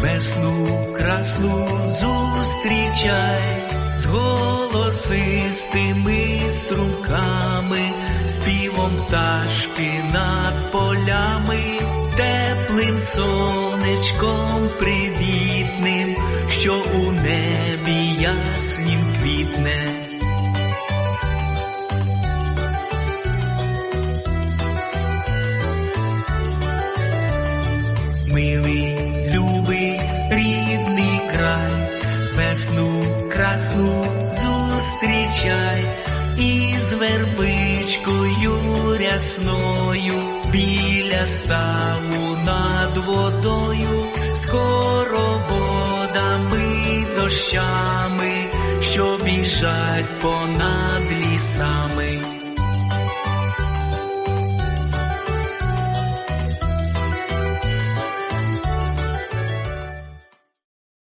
весну красну зустрічай з голосистими струмками, співом пташки над полями, теплим сонечком привітним, що у небі яснім квітне. Край, весну красну зустрічай, і з вербичкою рясною біля ставу над водою, скоро водами дощами, що біжать понад лісами.